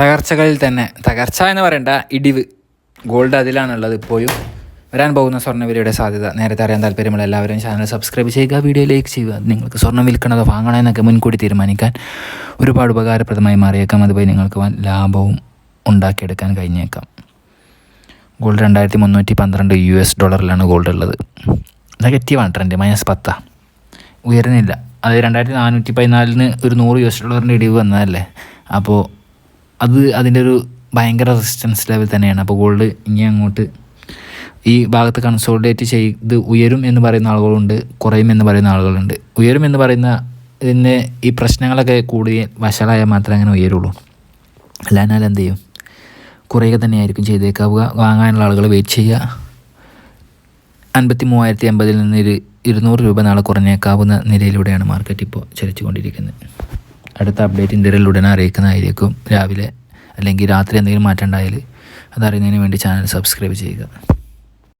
തകർച്ചകളിൽ തന്നെ തകർച്ച എന്ന് പറയണ്ട ഇടിവ് ഗോൾഡ് അതിലാണുള്ളത് ഇപ്പോഴും. വരാൻ പോകുന്ന സ്വർണവിലയുടെ സാധ്യത. നേരത്തെ അറിയാൻ താല്പര്യമുള്ള എല്ലാവരും ചാനൽ സബ്സ്ക്രൈബ് ചെയ്യുക വീഡിയോ ലൈക്ക് ചെയ്യുക. നിങ്ങൾക്ക് സ്വർണം വിൽക്കണതോ വാങ്ങണോ എന്നൊക്കെ മുൻകൂട്ടി തീരുമാനിക്കാൻ ഒരുപാട് ഉപകാരപ്രദമായി മാറിയേക്കാം. അതുപോലെ നിങ്ങൾക്ക് ലാഭവും ഉണ്ടാക്കിയെടുക്കാൻ കഴിഞ്ഞേക്കാം. ഗോൾഡ് രണ്ടായിരത്തി മുന്നൂറ്റി പന്ത്രണ്ട് യു എസ് ഡോളറിലാണ് ഗോൾഡ് ഉള്ളത് നെഗറ്റീവാണ് ട്രെൻഡ് മൈനസ് പത്താ. ഉയരുന്നില്ല. അത് രണ്ടായിരത്തി നാനൂറ്റി പതിനാലിന് ഒരു നൂറ് യു എസ് ഡോളറിന്റെ ഇടിവ് വന്നതല്ലേ? അപ്പോൾ അത് അതിന്റെ ഒരു ഭയങ്കര റെസിസ്റ്റൻസ് ലെവൽ തന്നെയാണ്. അപ്പോൾ ഗോൾഡ് ഇനി അങ്ങോട്ട് ഈ ഭാഗത്ത് കൺസോളിഡേറ്റ് ചെയ്ത് ഉയരും എന്ന് പറയുന്ന ആളുകളുണ്ട് കുറയും എന്ന് പറയുന്ന ആളുകളുണ്ട്. ഉയരും എന്ന് പറയുന്ന ഇതിന് ഈ പ്രശ്നങ്ങളൊക്കെ കൂടി വഷളായാൽ മാത്രമേ അങ്ങനെ ഉയരുള്ളൂ. അല്ലാഞ്ഞാൽ എന്ത് ചെയ്യും? കുറയുക തന്നെയായിരിക്കും ചെയ്തേക്കാവുക. വാങ്ങാനുള്ള ആളുകൾ വെയിറ്റ് ചെയ്യുക. അൻപത്തി മൂവായിരത്തി അമ്പതിൽ നിന്ന് ഒരു ഇരുന്നൂറ് രൂപ നാളെ കുറഞ്ഞേക്കാവുന്ന നിലയിലൂടെയാണ് മാർക്കറ്റ് ഇപ്പോൾ ചലിച്ചുകൊണ്ടിരിക്കുന്നത്. അടുത്ത അപ്ഡേറ്റ് ഇന്ത്യയിൽ ഉടനെ അറിയിക്കുന്നതായിരിക്കും രാവിലെ അല്ലെങ്കിൽ രാത്രി എന്തെങ്കിലും മാറ്റം ഉണ്ടായാൽ അതറിയുന്നതിന് വേണ്ടി ചാനൽ സബ്സ്ക്രൈബ് ചെയ്യുക.